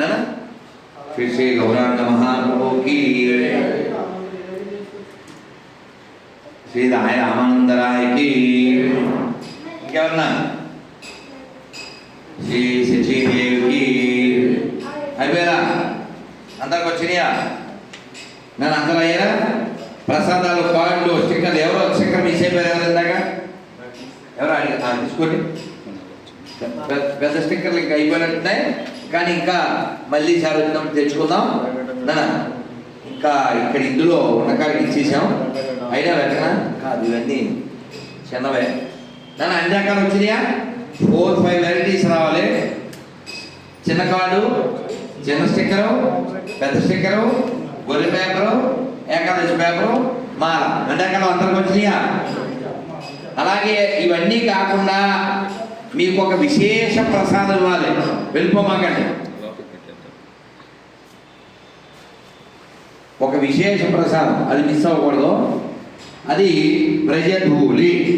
ना ना फिर से गौरांग महाप्रभु की श्री राय శ్రీ గౌరాంగ మహాప్రభుకి శ్రీ రాయ రామానందరాయకి ఇంకెవరన్నా శ్రీ శశిదేవికి అయిపోయారా? అందరికి వచ్చినాయా? నేను అందరూ అయ్యారా ప్రసాదాలు కార్డులు స్టిక్కర్లు ఎవరో స్టిక్కర్ మిస్ అయిపోయారు ఎవరు ఇందాక? ఎవరు అడిగి తీసుకోండి. పెద్ద స్టిక్కర్లు ఇంకా అయిపోయినట్టున్నాయి. కానీ ఇంకా మళ్ళీ సార్ తెచ్చుకుందాం. ఇంకా ఇక్కడ ఇందులో ఉన్నకాడికి ఇచ్చేసాం అయినా వెంటనా కాదు ఇవన్నీ చిన్నవే. నన్ను అన్ని రకాలు వచ్చినాయా? ఫోర్ ఫైవ్ వెరైటీస్ రావాలి. చిన్న కార్డు చిన్న స్టిక్కరు పెద్ద స్టిక్కరు గొర్రె పేపరు ఏకాదశి పేపరు మాల. అన్ని అందరికి వచ్చినాయా? అలాగే ఇవన్నీ కాకుండా మీకు ఒక విశేష ప్రసాదం ఇవ్వాలి. వెళ్ళిపోమాకండి. ఒక విశేష ప్రసాదం. అది మిస్ అవ్వకూడదు. అది బ్రజధూళి.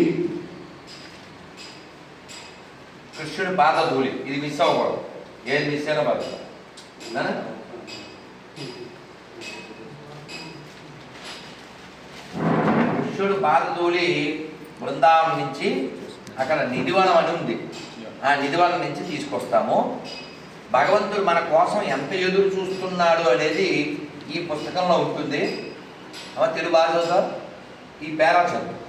కృష్ణుడి పాద ధూళి ఇది మిస్ అవ్వకూడదు. ఏది మిస్ అయినా బాధ కృష్ణుడు పాద ధూళి బృందావనం నుంచి అక్కడ నిధివనం అని ఉంది. ఆ నిధివనం నుంచి తీసుకొస్తాము. భగవంతుడు మన కోసం ఎంత ఎదురు చూస్తున్నాడు అనేది ఈ పుస్తకంలో ఉంటుంది. అమ్మ తెలుగు బాగా చదువుతా ఈ పేరా చదువు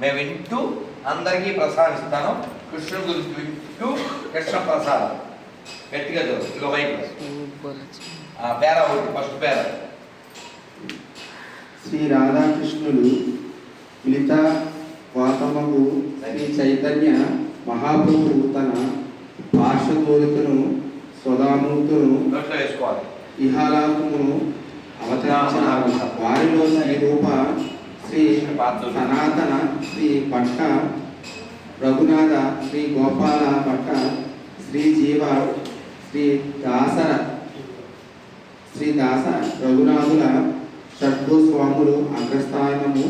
మేము వింటూ అందరికీ ప్రసాదిస్తాను. కృష్ణుడి గురించి వింటూ కృష్ణ ప్రసాదం. గట్టిగా చదువు. వైపు ఆ పేరా ఒకటి ఫస్ట్ పేరా. శ్రీ రాధాకృష్ణులు మిలిత వాతమకు శ్రీ చైతన్య మహాప్రభువు తన పార్శ్వదోలికను స్వదామూర్తును ఇహాలాకమును అవతరించిన వారిలో శ్రీ రూప శ్రీ సనాతన శ్రీ పట్ట రఘునాథ శ్రీ గోపాల పట్ట శ్రీ జీవ శ్రీ దాసర శ్రీ దాస రఘునాథుల షడ్భు స్వాములు అగ్రస్థానము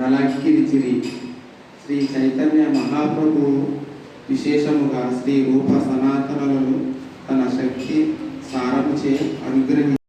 నలంకిరిచిరి. శ్రీ చైతన్య మహాప్రభు విశేషముగా శ్రీ రూప